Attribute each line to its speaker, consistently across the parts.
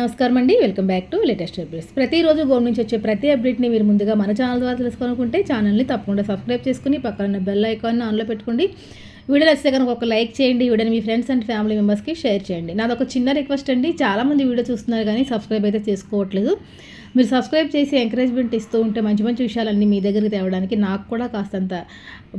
Speaker 1: నమస్కారం అండి. Welcome back to latest updates. ప్రతిరోజు గోల్ నుంచి వచ్చే ప్రతి అప్డేట్ని మీరు ముందుగా మన ఛానల్ ద్వారా తెలుసుకోనుకుంటే ఛానల్ని తప్పకుండా సబ్స్క్రైబ్ చేసుకుని పక్కన బెల్ ఐకాన్ని ఆన్లో పెట్టుకోండి. వీడియో నచ్చితే కనుక ఒక లైక్ చేయండి. వీడియోని మీ ఫ్రెండ్స్ అండ్ ఫ్యామిలీ మెంబర్స్కి షేర్ చేయండి. నాదొక చిన్న రిక్వెస్ట్ అండి. చాలామంది వీడియో చూస్తున్నారు కానీ సబ్స్క్రైబ్ అయితే చేసుకోవట్లేదు. మీరు సబ్స్క్రైబ్ చేసి ఎంకరేజ్మెంట్ ఇస్తూ ఉంటే మంచి మంచి విషయాలన్నీ మీ దగ్గరికి తేవడానికి నాకు కూడా కాస్తంత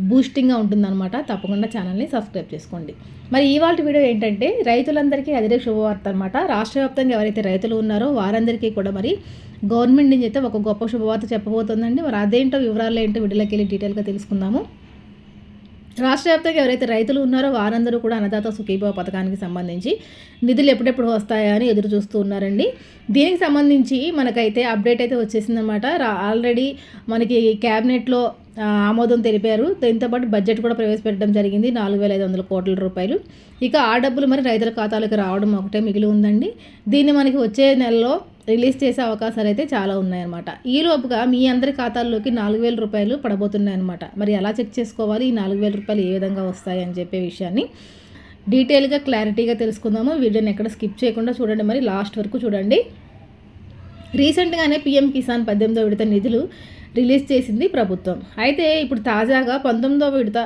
Speaker 1: బూస్టింగ్గా ఉంటుందన్నమాట. తప్పకుండా ఛానల్ని సబ్స్క్రైబ్ చేసుకోండి. మరి ఇవాళ వీడియో ఏంటంటే రైతులందరికీ అదే శుభవార్త అనమాట రాష్ట్ర వ్యాప్తంగా ఎవరైతే రైతులు ఉన్నారో వారందరికీ కూడా మరి గవర్నమెంట్ నుంచి అయితే ఒక గొప్ప శుభవార్త చెప్పబోతుందండి. మరి అదేంటో వివరాలు ఏంటో వీడియోలోకి వెళ్ళి డీటెయిల్గా తెలుసుకుందాము. రాష్ట్ర వ్యాప్తంగా ఎవరైతే రైతులు ఉన్నారో వారందరూ కూడా అన్నదాత సుఖీభావ పథకానికి సంబంధించి నిధులు ఎప్పుడెప్పుడు వస్తాయా అని ఎదురు చూస్తూ ఉన్నారండి. దీనికి సంబంధించి మనకైతే అప్డేట్ అయితే వచ్చేసిందనమాట ఆల్రెడీ మనకి క్యాబినెట్లో ఆమోదం తెలిపారు. దీంతోపాటు బడ్జెట్ కూడా ప్రవేశపెట్టడం జరిగింది. నాలుగు వేల ఐదు వందల కోట్ల రూపాయలు. ఇక ఆ డబ్బులు మరి రైతుల ఖాతాలకు రావడం ఒకటే మిగిలి ఉందండి. దీన్ని మనకి వచ్చే నెలలో రిలీజ్ చేసే అవకాశాలు అయితే చాలా ఉన్నాయన్నమాట. ఈ లోపుగా మీ అందరి ఖాతాల్లోకి నాలుగు వేల రూపాయలు పడబోతున్నాయన్నమాట. మరి ఎలా చెక్ చేసుకోవాలి? ఈ నాలుగు వేల రూపాయలు ఏ విధంగా వస్తాయి అని చెప్పే విషయాన్ని డీటెయిల్గా క్లారిటీగా తెలుసుకుందాము. వీడియోని ఎక్కడ స్కిప్ చేయకుండా చూడండి. మరి లాస్ట్ వరకు చూడండి. రీసెంట్గానే పీఎం కిసాన్ పద్దెనిమిదో విడత నిధులు రిలీజ్ చేసింది ప్రభుత్వం. అయితే ఇప్పుడు తాజాగా పంతొమ్మిదో విడత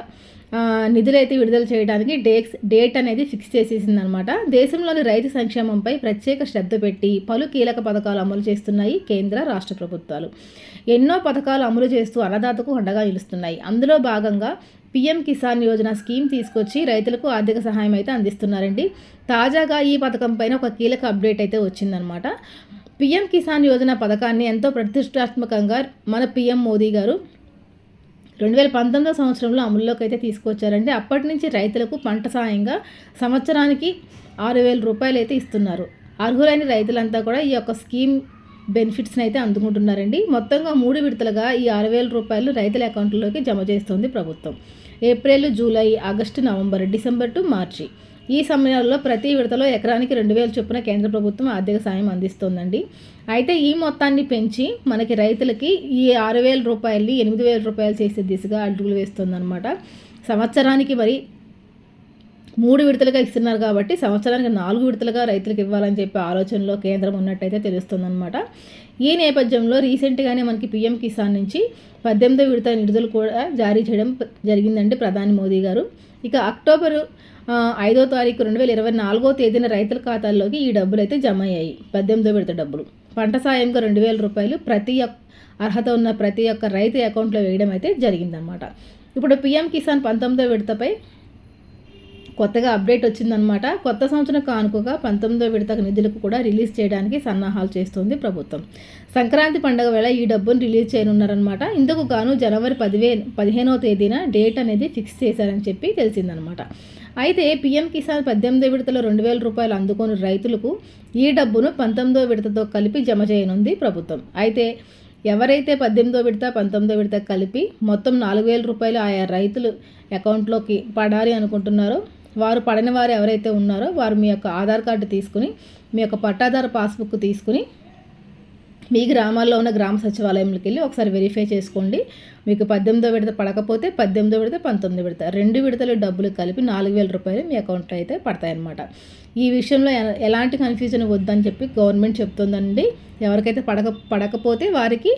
Speaker 1: నిధులైతే విడుదల చేయడానికి డేట్స్ డేట్ అనేది ఫిక్స్ చేసేసింది అనమాట దేశంలోని రైతు సంక్షేమంపై ప్రత్యేక శ్రద్ధ పెట్టి పలు కీలక పథకాలు అమలు చేస్తున్నాయి కేంద్ర రాష్ట్ర ప్రభుత్వాలు. ఎన్నో పథకాలు అమలు చేస్తూ అన్నదాతకు అండగా నిలుస్తున్నాయి. అందులో భాగంగా పీఎం కిసాన్ యోజన స్కీమ్ తీసుకొచ్చి రైతులకు ఆర్థిక సహాయం అయితే అందిస్తున్నారండి. తాజాగా ఈ పథకం పైన ఒక కీలక అప్డేట్ అయితే వచ్చిందనమాట. పీఎం కిసాన్ యోజన పథకాన్ని ఎంతో ప్రతిష్టాత్మకంగా మన పీఎం మోదీ గారు రెండు వేల పంతొమ్మిదో సంవత్సరంలో అమల్లోకి అయితే తీసుకొచ్చారండి అప్పటి నుంచి రైతులకు పంట సాయంగా సంవత్సరానికి ఆరు వేల రూపాయలు అయితే ఇస్తున్నారు. అర్హులైన రైతులంతా కూడా ఈ యొక్క స్కీమ్ బెనిఫిట్స్ని అయితే అందుకుంటున్నారండి. మొత్తంగా మూడు విడతలుగా ఈ ఆరు వేల రూపాయలు రైతుల అకౌంట్లోకి జమ చేస్తుంది ప్రభుత్వం. April July August November December to March. ఈ సమయంలో ప్రతి విడతలో ఎకరానికి రెండు వేల చొప్పున కేంద్ర ప్రభుత్వం ఆర్థిక సాయం అందిస్తోందండి. అయితే ఈ మొత్తాన్ని పెంచి మనకి రైతులకి ఈ ఆరు వేల రూపాయలని ఎనిమిది వేల రూపాయలు చేసే దిశగా అడుగులు వేస్తుందన్నమాట. సంవత్సరానికి మరి మూడు విడతలుగా ఇస్తున్నారు కాబట్టి సంవత్సరానికి నాలుగు విడతలుగా రైతులకు ఇవ్వాలని చెప్పి ఆలోచనలో కేంద్రం ఉన్నట్టయితే తెలుస్తుందన్నమాట. ఈ నేపథ్యంలో రీసెంట్గానే మనకి పీఎం కిసాన్ నుంచి పద్దెనిమిదో విడత నిధులు కూడా జారీ చేయడం జరిగిందండి ప్రధాని మోదీ గారు. ఇక అక్టోబరు ఐదో తారీఖు రెండు వేల ఇరవై నాలుగో తేదీన రైతుల ఖాతాల్లోకి ఈ డబ్బులు అయితే జమ అయ్యాయి పద్దెనిమిదో విడత డబ్బులు. పంట సాయంగా రెండు వేల రూపాయలు ప్రతి అర్హత ఉన్న ప్రతి ఒక్క రైతు అకౌంట్లో వేయడం అయితే జరిగిందనమాట ఇప్పుడు పిఎం కిసాన్ పంతొమ్మిదో విడతపై కొత్తగా అప్డేట్ వచ్చిందనమాట కొత్త సంవత్సరం కానుకగా పంతొమ్మిదో విడత నిధులకు కూడా రిలీజ్ చేయడానికి సన్నాహాలు చేస్తుంది ప్రభుత్వం. సంక్రాంతి పండుగ వేళ ఈ డబ్బును రిలీజ్ చేయనున్నారనమాట ఇందుకు గాను జనవరి పదివే పదిహేనవ తేదీన డేట్ అనేది ఫిక్స్ చేశారని చెప్పి తెలిసిందనమాట అయితే పీఎం కిసాన్ పద్దెనిమిదో విడతలో రెండు వేల రూపాయలు అందుకొని రైతులకు ఈ డబ్బును పంతొమ్మిదో విడతతో కలిపి జమ చేయనుంది ప్రభుత్వం. అయితే ఎవరైతే పద్దెనిమిదో విడత పంతొమ్మిదో విడత కలిపి మొత్తం నాలుగు వేల రూపాయలు ఆయా రైతులు అకౌంట్లోకి పడాలి అనుకుంటున్నారో వారు పడని వారు ఎవరైతే ఉన్నారో వారు మీ యొక్క ఆధార్ కార్డు తీసుకుని మీ యొక్క పట్టాదారు పాస్బుక్ తీసుకుని మీ గ్రామాల్లో ఉన్న గ్రామ సచివాలయంలోకి వెళ్ళి ఒకసారి వెరిఫై చేసుకోండి. మీకు పద్దెనిమిదో విడత పడకపోతే పద్దెనిమిదో విడత పంతొమ్మిది విడత. రెండు విడతలు డబ్బులు కలిపి నాలుగు వేల రూపాయలు మీ అకౌంట్లో అయితే పడతాయన్నమాట. ఈ విషయంలో ఎలాంటి కన్ఫ్యూజన్ వద్దని చెప్పి గవర్నమెంట్ చెప్తుందండి. ఎవరికైతే పడక పడకపోతే వారికి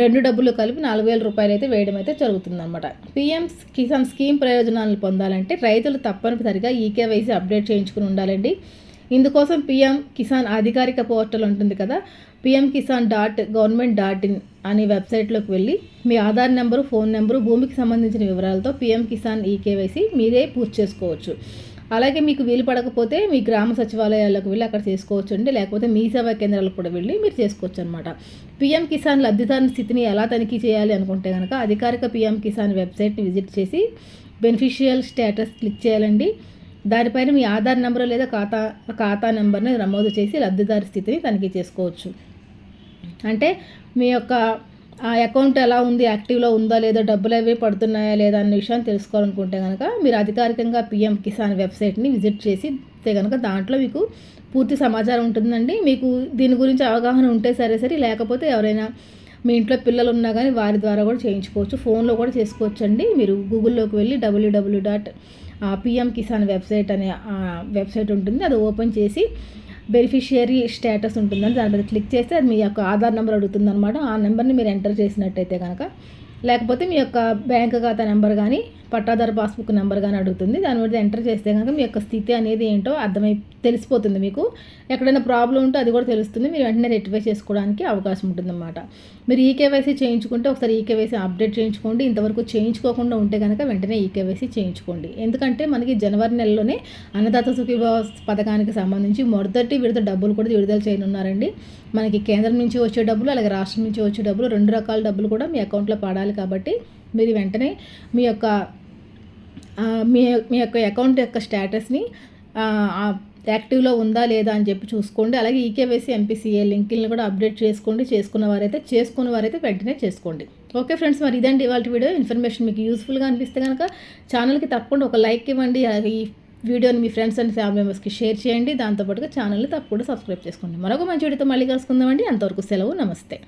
Speaker 1: రెండు డబ్బులు కలిపి నాలుగు వేల రూపాయలు అయితే వేయడం అయితే జరుగుతుందన్నమాట. పిఎం కిసాన్ స్కీమ్ ప్రయోజనాలను పొందాలంటే రైతులు తప్పనిసరిగా ఈకేవైసీ అప్డేట్ చేయించుకుని ఉండాలండి. ఇందుకోసం పిఎం కిసాన్ అధికారిక పోర్టల్ ఉంటుంది కదా PM Kisan dot government dot in అనే వెబ్సైట్లోకి వెళ్ళి మీ ఆధార్ నెంబరు ఫోన్ నెంబరు భూమికి సంబంధించిన వివరాలతో పిఎం కిసాన్ ఈకేవైసీ మీరే పూర్తి చేసుకోవచ్చు. అలాగే మీకు వీలు పడకపోతే మీ గ్రామ సచివాలయాలకు వెళ్ళి అక్కడ చేసుకోవచ్చు అండి. లేకపోతే మీ సేవా కేంద్రాలకు కూడా వెళ్ళి మీరు చేసుకోవచ్చు అనమాట పిఎం కిసాన్ లబ్ధిదారుని స్థితిని ఎలా తనిఖీ చేయాలి అనుకుంటే కనుక అధికారిక పిఎం కిసాన్ వెబ్సైట్ని విజిట్ చేసి బెనిఫిషియల్ స్టేటస్ క్లిక్ చేయాలండి. దానిపైన మీ ఆధార్ నెంబర్ లేదా ఖాతా ఖాతా నెంబర్ని నమోదు చేసి లబ్ధిదారు స్థితిని తనిఖీ చేసుకోవచ్చు. అంటే మీ యొక్క ఆ అకౌంట్ ఎలా ఉంది? యాక్టివ్లో ఉందా? లేదా డబ్బులు అవి పడుతున్నాయా? లేదా? అన్న విషయాన్ని తెలుసుకోవాలనుకుంటే కనుక మీరు అధికారికంగా పిఎం కిసాన్ వెబ్సైట్ని విజిట్ చేసి కనుక దాంట్లో మీకు పూర్తి సమాచారం ఉంటుందండి. మీకు దీని గురించి అవగాహన ఉంటే సరే సరే లేకపోతే ఎవరైనా మీ ఇంట్లో పిల్లలు ఉన్నా కానీ వారి ద్వారా కూడా చేయించుకోవచ్చు. ఫోన్లో కూడా చేసుకోవచ్చు అండి మీరు గూగుల్లోకి వెళ్ళి WWW dot PM Kisan website అనే వెబ్సైట్ ఉంటుంది. అది ఓపెన్ చేసి బెనిఫిషియరీ స్టేటస్ ఉంటుందని దాని మీద క్లిక్ చేస్తే అది మీ యొక్క ఆధార్ నెంబర్ అడుగుతుంది అనమాట ఆ నెంబర్ని మీరు ఎంటర్ చేసినట్టయితే కనుక లేకపోతే మీ యొక్క బ్యాంక్ ఖాతా నెంబర్ కానీ పట్టాదారు పాస్బుక్ నెంబర్ కానీ అడుగుతుంది. దాని మీద ఎంటర్ చేస్తే కనుక మీ యొక్క స్థితి అనేది ఏంటో అర్థమై తెలిసిపోతుంది మీకు. ఎక్కడైనా ప్రాబ్లం ఉంటే అది కూడా తెలుస్తుంది. మీరు వెంటనే రెక్టిఫై చేసుకోవడానికి అవకాశం ఉంటుందన్నమాట. మీరు ఈకేవైసీ చేయించుకుంటే ఒకసారి ఈకేవైసీ అప్డేట్ చేయించుకోండి. ఇంతవరకు చేయించుకోకుండా ఉంటే కనుక వెంటనే ఈకేవైసీ చేయించుకోండి. ఎందుకంటే మనకి జనవరి నెలలోనే అన్నదాత సుఖీభావ పథకానికి సంబంధించి మొదటి విడత డబ్బులు కూడా విడుదల చేయనున్నారండి. మనకి కేంద్రం నుంచి వచ్చే డబ్బులు అలాగే రాష్ట్రం నుంచి వచ్చే డబ్బులు రెండు రకాల డబ్బులు కూడా మీ అకౌంట్లో పడాలి కాబట్టి మీరు వెంటనే మీ యొక్క మీ మీ యొక్క అకౌంట్ యొక్క స్టేటస్ని యాక్టివ్లో ఉందా లేదా అని చెప్పి చూసుకోండి. అలాగే ఈకేవైసీ ఎంపీసీఏ లింకులను కూడా అప్డేట్ చేసుకోండి. చేసుకున్న వారైతే చేసుకున్న వారైతే వెంటనే చేసుకోండి. ఓకే ఫ్రెండ్స్ మరి ఇదండి ఇవాళ వీడియో. ఇన్ఫర్మేషన్ మీకు యూస్ఫుల్గా అనిపిస్తే కనుక ఛానల్కి తప్పకుండా ఒక లైక్ ఇవ్వండి. అలాగే ఈ వీడియోని మీ ఫ్రెండ్స్ అండ్ ఫ్యామిలీ మెంబర్స్కి షేర్ చేయండి. దాంతోపాటుగా ఛానల్ని తప్పకుండా సబ్స్క్రైబ్ చేసుకోండి. మరొక మంచి వీడియోతో మళ్ళీ కలుసుకుందామండి. అంతవరకు సెలవు నమస్తే.